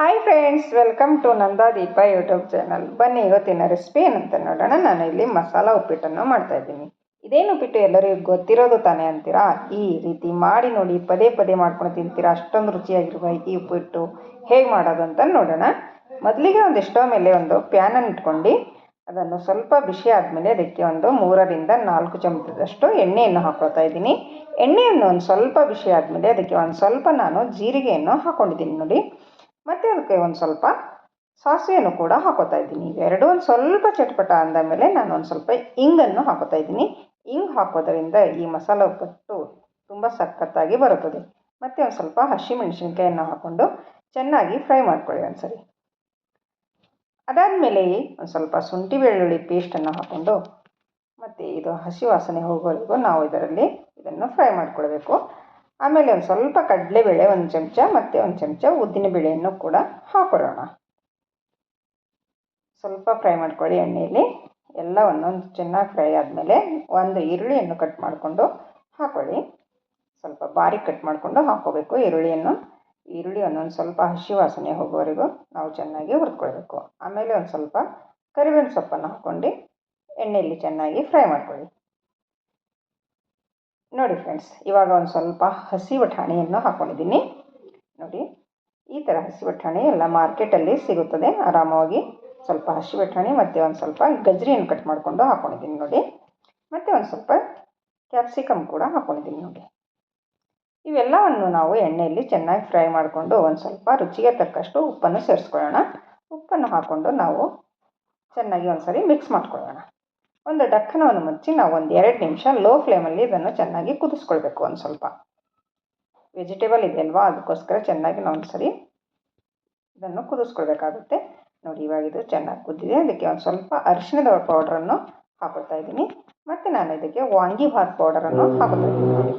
Hi friends welcome to Nandadeepa YouTube channel ಬನ್ನಿ, ಇವತ್ತಿನ recipe ಏನಂತ ನೋಡೋಣ. ನಾನು ಇಲ್ಲಿ ಮಸಾಲ ಉಪ್ಪಿಟ್ಟನ್ನು ಮಾಡ್ತಾ ಇದ್ದೀನಿ. ಇದೇನು ಉಪ್ಪಿಟ್ಟು ಎಲ್ಲರಿಗೂ ಗೊತ್ತಿರೋದು ತಾನೇ ಅಂತೀರಾ? ಈ ರೀತಿ ಮಾಡಿ ನೋಡಿ, ಪದೇ ಪದೇ ಮಾಡ್ಕೊಂಡು ತಿಂತೀರಾ? ಅಷ್ಟೊಂದು ರುಚಿಯಾಗಿರುವ ಈ ಉಪ್ಪಿಟ್ಟು ಹೇಗೆ ಮಾಡೋದು ಅಂತ ನೋಡೋಣ. ಮೊದಲಿಗೆ ಒಂದು ಮೇಲೆ ಒಂದು ಪ್ಯಾನನ್ನು ಇಟ್ಕೊಂಡು, ಅದನ್ನು ಸ್ವಲ್ಪ ಬಿಸಿ ಆದಮೇಲೆ ಅದಕ್ಕೆ ಒಂದು ಮೂರರಿಂದ ನಾಲ್ಕು ಚಮಚದಷ್ಟು ಎಣ್ಣೆಯನ್ನು ಹಾಕ್ಕೊಳ್ತಾ ಇದ್ದೀನಿ. ಎಣ್ಣೆಯನ್ನು ಒಂದು ಸ್ವಲ್ಪ ಬಿಸಿ ಆದಮೇಲೆ ಅದಕ್ಕೆ ಒಂದು ಸ್ವಲ್ಪ ನಾನು ಜೀರಿಗೆಯನ್ನು ಹಾಕ್ಕೊಂಡಿದ್ದೀನಿ ನೋಡಿ. ಮತ್ತು ಅದಕ್ಕೆ ಒಂದು ಸ್ವಲ್ಪ ಸಾಸಿವೆಯನ್ನು ಕೂಡ ಹಾಕೋತಾ ಇದ್ದೀನಿ. ಎರಡು ಒಂದು ಸ್ವಲ್ಪ ಚಟ್ಪಟ ಅಂದ ಮೇಲೆ ನಾನು ಒಂದು ಸ್ವಲ್ಪ ಇಂಗನ್ನು ಹಾಕೋತಾ ಇದ್ದೀನಿ. ಇಂಗ್ ಹಾಕೋದರಿಂದ ಈ ಮಸಾಲ ಉಪ್ಪಟ್ಟು ತುಂಬ ಸಖತ್ತಾಗಿ ಬರುತ್ತದೆ. ಮತ್ತು ಒಂದು ಸ್ವಲ್ಪ ಹಸಿಮೆಣಸಿನ್ಕಾಯನ್ನು ಹಾಕ್ಕೊಂಡು ಚೆನ್ನಾಗಿ ಫ್ರೈ ಮಾಡ್ಕೊಳ್ಳಿ ಒಂದ್ಸರಿ. ಅದಾದಮೇಲೆ ಒಂದು ಸ್ವಲ್ಪ ಶುಂಠಿ ಬೆಳ್ಳುಳ್ಳಿ ಪೇಸ್ಟನ್ನು ಹಾಕ್ಕೊಂಡು ಮತ್ತು ಇದು ಹಸಿ ವಾಸನೆ ಹೋಗೋವರೆಗೂ ನಾವು ಇದರಲ್ಲಿ ಇದನ್ನು ಫ್ರೈ ಮಾಡ್ಕೊಳ್ಬೇಕು. ಆಮೇಲೆ ಒಂದು ಸ್ವಲ್ಪ ಕಡಲೆಬೇಳೆ ಒಂದು ಚಮಚ ಮತ್ತು ಒಂದು ಚಮಚ ಉದ್ದಿನಬೇಳೆಯನ್ನು ಕೂಡ ಹಾಕೊಳ್ಳೋಣ ಸ್ವಲ್ಪ ಫ್ರೈ ಮಾಡ್ಕೊಳ್ಳಿ ಎಣ್ಣೆಯಲ್ಲಿ. ಎಲ್ಲ ಒಂದೊಂದು ಚೆನ್ನಾಗಿ ಫ್ರೈ ಆದಮೇಲೆ ಒಂದು ಈರುಳ್ಳಿಯನ್ನು ಕಟ್ ಮಾಡಿಕೊಂಡು ಹಾಕೊಳ್ಳಿ. ಸ್ವಲ್ಪ ಬಾರಿ ಕಟ್ ಮಾಡಿಕೊಂಡು ಹಾಕೋಬೇಕು ಈರುಳ್ಳಿಯನ್ನು. ಈರುಳ್ಳಿ ಒಂದೊಂದು ಸ್ವಲ್ಪ ಹಸಿ ವಾಸನೆ ಹೋಗೋವರೆಗೂ ನಾವು ಚೆನ್ನಾಗಿ ಹುರ್ಕೊಳ್ಬೇಕು ಆಮೇಲೆ ಒಂದು ಸ್ವಲ್ಪ ಕರಿಬೇವಿನ ಸೊಪ್ಪನ್ನು ಹಾಕ್ಕೊಂಡು ಎಣ್ಣೆಯಲ್ಲಿ ಚೆನ್ನಾಗಿ ಫ್ರೈ ಮಾಡ್ಕೊಳ್ಳಿ. ನೋಡಿ ಫ್ರೆಂಡ್ಸ್ ಇವಾಗ ಒಂದು ಸ್ವಲ್ಪ ಹಸಿ ಬಟಾಣಿಯನ್ನು ಹಾಕ್ಕೊಂಡಿದ್ದೀನಿ ನೋಡಿ, ಈ ಥರ ಹಸಿ ಬಟಾಣಿ ಎಲ್ಲ ಮಾರ್ಕೆಟಲ್ಲಿ ಸಿಗುತ್ತದೆ. ಆರಾಮವಾಗಿ ಸ್ವಲ್ಪ ಹಸಿ ಬಟಾಣಿ ಮತ್ತು ಒಂದು ಸ್ವಲ್ಪ ಗಜ್ರಿಯನ್ನು ಕಟ್ ಮಾಡಿಕೊಂಡು ಹಾಕ್ಕೊಂಡಿದ್ದೀನಿ ನೋಡಿ. ಮತ್ತು ಒಂದು ಸ್ವಲ್ಪ ಕ್ಯಾಪ್ಸಿಕಮ್ ಕೂಡ ಹಾಕ್ಕೊಂಡಿದ್ದೀನಿ ನೋಡಿ. ಇವೆಲ್ಲವನ್ನು ನಾವು ಎಣ್ಣೆಯಲ್ಲಿ ಚೆನ್ನಾಗಿ ಫ್ರೈ ಮಾಡಿಕೊಂಡು ಒಂದು ಸ್ವಲ್ಪ ರುಚಿಗೆ ತಕ್ಕಷ್ಟು ಉಪ್ಪನ್ನು ಸೇರಿಸ್ಕೊಳ್ಳೋಣ. ಉಪ್ಪನ್ನು ಹಾಕ್ಕೊಂಡು ನಾವು ಚೆನ್ನಾಗಿ ಒಂದು ಸರಿ ಮಿಕ್ಸ್ ಮಾಡ್ಕೊಳ್ಳೋಣ. ಒಂದು ಡಕ್ಕನವನ್ನು ಮುಚ್ಚಿ ನಾವು ಒಂದು ಎರಡು ನಿಮಿಷ ಲೋ ಫ್ಲೇಮಲ್ಲಿ ಇದನ್ನು ಚೆನ್ನಾಗಿ ಕುದಿಸ್ಕೊಳ್ಬೇಕು ಒಂದು ಸ್ವಲ್ಪ. ವೆಜಿಟೇಬಲ್ ಇದೆ ಅಲ್ವಾ ಅದಕ್ಕೋಸ್ಕರ ಚೆನ್ನಾಗಿ ನಾವು ಒಂದು ಸರಿ ಇದನ್ನು ಕುದಿಸ್ಕೊಳ್ಬೇಕಾಗುತ್ತೆ. ನೋಡಿ, ಇವಾಗ ಇದು ಚೆನ್ನಾಗಿ ಕುದ್ದಿದೆ. ಅದಕ್ಕೆ ಒಂದು ಸ್ವಲ್ಪ ಅರಿಶಿನದ ಪೌಡ್ರನ್ನು ಹಾಕೊಳ್ತಾ ಇದ್ದೀನಿ. ಮತ್ತು ನಾನು ಇದಕ್ಕೆ ವಾಂಗಿಭಾತ್ ಪೌಡರನ್ನು ಹಾಕೋತಾ ಇದ್ದೀನಿ. ನೋಡಿ,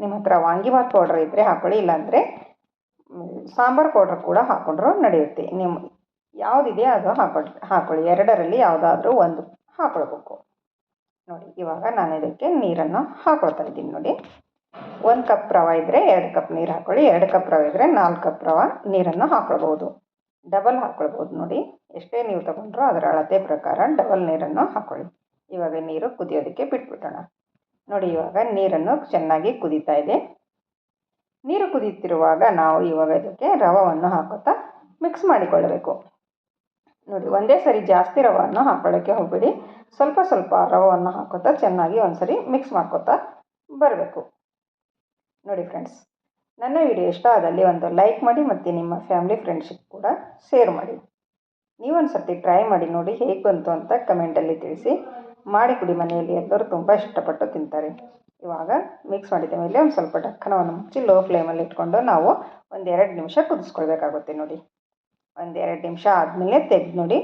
ನಿಮ್ಮ ಹತ್ರ ವಾಂಗಿಭಾತ್ ಪೌಡರ್ ಇದ್ದರೆ ಹಾಕೊಳ್ಳಿ, ಇಲ್ಲಾಂದರೆ ಸಾಂಬಾರು ಪೌಡರ್ ಕೂಡ ಹಾಕೊಂಡ್ರೂ ನಡೆಯುತ್ತೆ. ನಿಮ್ಮ ಯಾವುದಿದೆ ಅದು ಹಾಕೊಳ್ಳಿ ಹಾಕೊಳ್ಳಿ. ಎರಡರಲ್ಲಿ ಯಾವುದಾದ್ರೂ ಒಂದು. ಹಾಕೊಳ್ಬೇಕು. ನೋಡಿ, ಇವಾಗ ನಾನು ಇದಕ್ಕೆ ನೀರನ್ನು ಹಾಕೊಳ್ತಾ ಇದ್ದೀನಿ ನೋಡಿ. ಒಂದು ಕಪ್ ರವೆ ಇದ್ದರೆ ಎರಡು ಕಪ್ ನೀರು ಹಾಕೊಳ್ಳಿ. ಎರಡು ಕಪ್ ರವೆ ಇದ್ದರೆ ನಾಲ್ಕು ಕಪ್ ರವೆ ನೀರನ್ನು ಹಾಕ್ಕೊಳ್ಬೋದು ಡಬಲ್ ಹಾಕ್ಕೊಳ್ಬೋದು ನೋಡಿ. ಎಷ್ಟೇ ನೀವು ತಗೊಂಡ್ರೂ ಅದರ ಅಳತೆ ಪ್ರಕಾರ ಡಬಲ್ ನೀರನ್ನು ಹಾಕ್ಕೊಳ್ಳಿ ಇವಾಗ ನೀರು ಕುದಿಯೋದಕ್ಕೆ ಬಿಟ್ಬಿಡೋಣ. ನೋಡಿ, ಇವಾಗ ನೀರನ್ನು ಚೆನ್ನಾಗಿ ಕುದೀತಾ ಇದೆ. ನೀರು ಕುದೀತಿರುವಾಗ ನಾವು ಇವಾಗ ಇದಕ್ಕೆ ರವವನ್ನು ಹಾಕುತ್ತಾ ಮಿಕ್ಸ್ ಮಾಡಿಕೊಳ್ಳಬೇಕು. ನೋಡಿ, ಒಂದೇ ಸರಿ ಜಾಸ್ತಿ ರವನ್ನು ಹಾಕೊಳ್ಳೋಕ್ಕೆ ಹೋಗಬೇಡಿ. ಸ್ವಲ್ಪ ಸ್ವಲ್ಪ ರವವನ್ನು ಹಾಕೋತಾ ಚೆನ್ನಾಗಿ ಒಂದ್ಸರಿ ಮಿಕ್ಸ್ ಮಾಡ್ಕೋತಾ ಬರಬೇಕು. ನೋಡಿ ಫ್ರೆಂಡ್ಸ್ ನನ್ನ ವಿಡಿಯೋ ಇಷ್ಟ ಆದಲ್ಲಿ ಒಂದು ಲೈಕ್ ಮಾಡಿ ಮತ್ತು ನಿಮ್ಮ ಫ್ಯಾಮಿಲಿ ಫ್ರೆಂಡ್ಶಿಪ್ ಕೂಡ ಶೇರ್ ಮಾಡಿ. ನೀವೊಂದು ಸರ್ತಿ ಟ್ರೈ ಮಾಡಿ ನೋಡಿ ಹೇಗೆ ಬಂತು ಅಂತ ಕಮೆಂಟಲ್ಲಿ ತಿಳಿಸಿ. ಮಾಡಿ ಕುಡಿ ಮನೆಯಲ್ಲಿ, ಎಲ್ಲರೂ ತುಂಬ ಇಷ್ಟಪಟ್ಟು ತಿಂತಾರೆ. ಇವಾಗ ಮಿಕ್ಸ್ ಮಾಡಿದ ಮೇಲೆ ಒಂದು ಸ್ವಲ್ಪ ಡಕ್ಕನವನ್ನು ಮುಚ್ಚಿ ಲೋ ಫ್ಲೇಮಲ್ಲಿ ಇಟ್ಕೊಂಡು ನಾವು ಒಂದೆರಡು ನಿಮಿಷ ಕುದಿಸ್ಕೊಳ್ಬೇಕಾಗುತ್ತೆ ನೋಡಿ. ಒಂದು ಎರಡು ನಿಮಿಷ ಆದಮೇಲೆ ತೆಗೆದು ನೋಡಿ.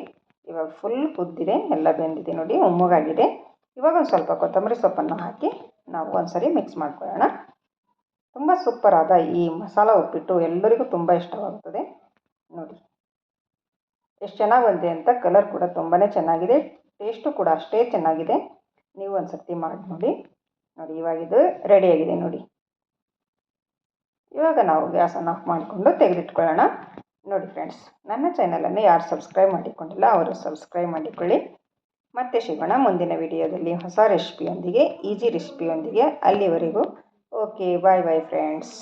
ಇವಾಗ ಫುಲ್ ಕುದ್ದಿದೆ, ಎಲ್ಲ ಬೆಂದಿದೆ ನೋಡಿ ಉಮ್ಮಗಾಗಿದೆ ಇವಾಗ ಒಂದು ಸ್ವಲ್ಪ ಕೊತ್ತಂಬರಿ ಸೊಪ್ಪನ್ನು ಹಾಕಿ ನಾವು ಒಂದು ಸರಿ ಮಿಕ್ಸ್ ಮಾಡ್ಕೊಳ್ಳೋಣ. ತುಂಬ ಸೂಪರಾದ ಈ ಮಸಾಲ ಉಪ್ಪಿಟ್ಟು ಎಲ್ಲರಿಗೂ ತುಂಬ ಇಷ್ಟವಾಗುತ್ತದೆ ನೋಡಿ. ಎಷ್ಟು ಚೆನ್ನಾಗಿ ಬಂದಿದೆ ಅಂತ ಕಲರ್ ಕೂಡ ತುಂಬಾ ಚೆನ್ನಾಗಿದೆ. ಟೇಸ್ಟು ಕೂಡ ಅಷ್ಟೇ ಚೆನ್ನಾಗಿದೆ. ನೀವು ಒಂದು ಸರ್ತಿ ಮಾಡಿ ನೋಡಿ. ನೋಡಿ ಇವಾಗಿದು ರೆಡಿಯಾಗಿದೆ ನೋಡಿ. ಇವಾಗ ನಾವು ಗ್ಯಾಸನ್ನು ಆಫ್ ಮಾಡಿಕೊಂಡು ತೆಗೆದಿಟ್ಕೊಳ್ಳೋಣ. ನೋಡಿ ಫ್ರೆಂಡ್ಸ್ ನನ್ನ ಚಾನಲನ್ನು ಯಾರು ಸಬ್ಸ್ಕ್ರೈಬ್ ಮಾಡಿಕೊಂಡಿಲ್ಲ, ಅವರು ಸಬ್ಸ್ಕ್ರೈಬ್ ಮಾಡಿಕೊಳ್ಳಿ. ಮತ್ತೆ ಸಿಗೋಣ ಮುಂದಿನ ವಿಡಿಯೋದಲ್ಲಿ ಹೊಸ ರೆಸಿಪಿಯೊಂದಿಗೆ ಈಜಿ ರೆಸಿಪಿಯೊಂದಿಗೆ ಅಲ್ಲಿವರೆಗೂ. Okay bye bye friends